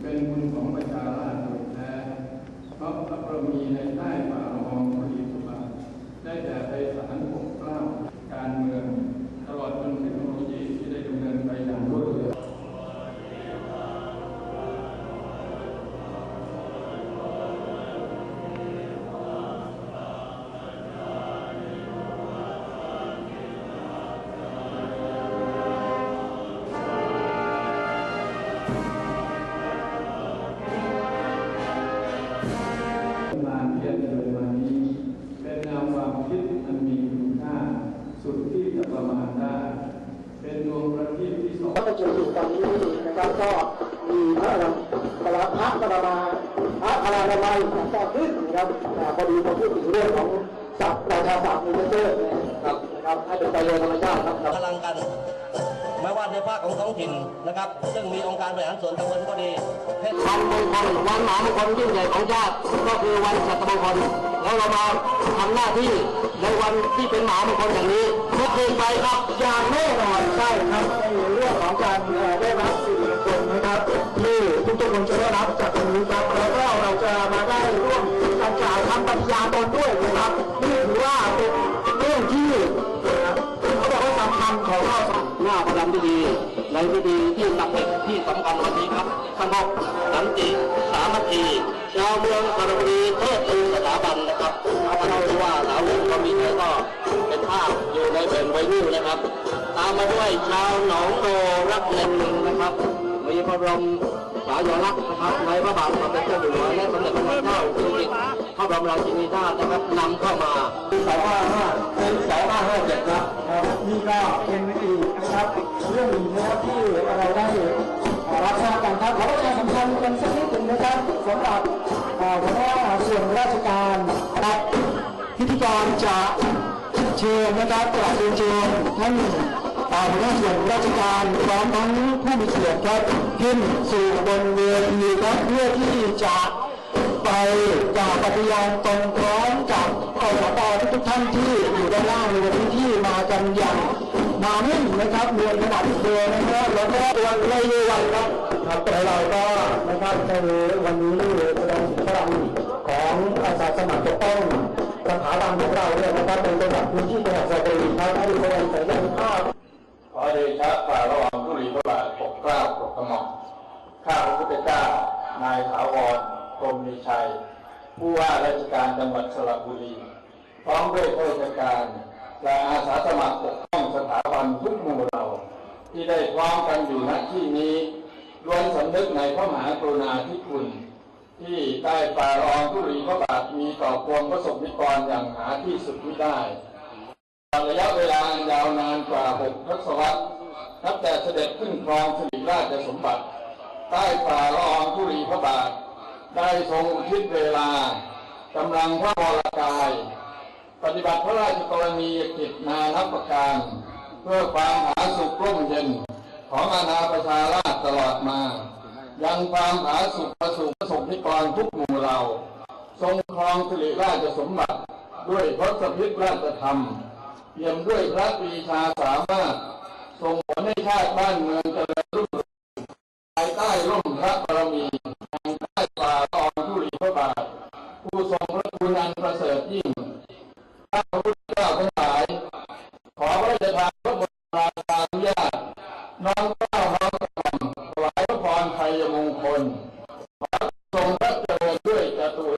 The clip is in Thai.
เป็นบุญของประชาราษฎร์โดยแท้เพราะพระบรมีในใต้ฝ่าละอองธุลีพระบาท ได้แต่ไปสารปกเกล้าการเมือง นะครับก็มีพระราพระพระประมาพระพรานามัยก็ขึ้นนะครับอ่พอดีพอพูดถึงเรื่องของศัพท์ราชาศัพท์มีเจอร์นะครับนะครับให้เป็นไปโดยธรรมชาติครับกำลังกันไม่ว่าในภาคของท้องถิ่นนะครับ ซึ่งมีองค์การบริหารส่วนตำบลก็ดีเทศวันมงคลวันมหามงคลยิ่งใหญ่ของชาติก็คือวันสัตมงคลแล้วเรามาทำหน้าที่ ในวันที่เป็นหมามงคลอย่างนี้ทุกคืนไปครับอย่างแน่นอนใช่ครับในเรื่องของการได้รับสิริมงคลนะครับที่ทุกๆคนจะได้รับจากตรงนี้ครับแล้วก็เราจะมาได้ร่วมการกล่าวคำปฏิญาณตนด้วยนะครับนี่ถือว่าเป็นเรื่องที่เขาบอกว่าสำคัญของเราหน้าประจำพิธีในพิธีที่สิทธิ์ที่สำคัญวันนี้ครับสงบสันติสามัคคีชาวเมืองกระบุรีเทิดทูนสถาบันนะครับ กก็มีใครก็เป็นภาพอยู่ในแผ่นไวนิลนะครับ ตามมาด้วยชาวหนองโนรักเล่นนะครับ มีพระบรมสายลักษณ์นะครับในพระบาทสมเด็จเจ้าอยู่หัวและสมเด็จพระนางเจ้าสิริกิติ์พระบรมราชินีนาถนะครับนำเข้ามาสองห้าห้าเป็นสองห้าห้าเจ็ดครับนี่ก็เป็นอีนะครับเรื่องหนึ่งนะครับที่เราได้รับทราบกันครับขอประชาสัมพันธ์กันสักนิดหนึ่งนะครับสำหรับหัวหน้าส่วนราชการครับ พิธีกรจะเชิญนะครับกราบเรียนเชิญท่านอ่อหัวหน้าส่วนราชการพร้อมทั้งผู้มีเกียรติครับขึ้นสู่บนเวทีครับเพื่อที่จะไปกล่าวปฏิญาณตนพร้อมกับกสปทุกท่านที่อยู่ด้านล่างในวันนี้ที่มากันอย่างหนาแน่นนะครับเรียนขนาดเดินนะครับแล้วก็วันไม่ยืวันครับครับแต่เราก็นะครับในวันนี้ ขอเดชะฝ่าระหว่างธุลีพระบาทปกเกล้าปกกระหม่อมข้าพระพุทธเจ้านายถาวรพรมมีชัย ผู้ว่าราชการจังหวัดสระบุรี พร้อมด้วยข้าราชการและอาสาสมัครปกป้องสถาบันทุกหมู่เหล่าที่ได้พร้อมกันอยู่ณที่นี้ล้วนสำนึกในพระมหากรุณาธิคุณ ที่ใต้ฝ่าละอองธุลีพระบาทมีต่อปวงประสบนิกรอย่างหาที่สุดมิได้ ระยะเวลาอันยาวนานกว่าหกทศวรรษนับแต่เสด็จขึ้นครองสิริราชสมบัติ ใต้ฝ่าละอองธุลีพระบาท ได้ทรงอุทิศเวลากำลังพระวรกาย ปฏิบัติพระราชกรณียกิจนานับประการ เพื่อความผาสุกร่มเย็นของอาณาประชาราชตลอดมา ยังความผาสุกประสุประสบนิกรทุกหมู่เหล่าทรงครองสิริราชสมบัติด้วยพระสพิษราชธรรม เยี่ยมด้วยพระปรีชาสามารถทรงผลให้ชาติบ้านเมืองเจริญ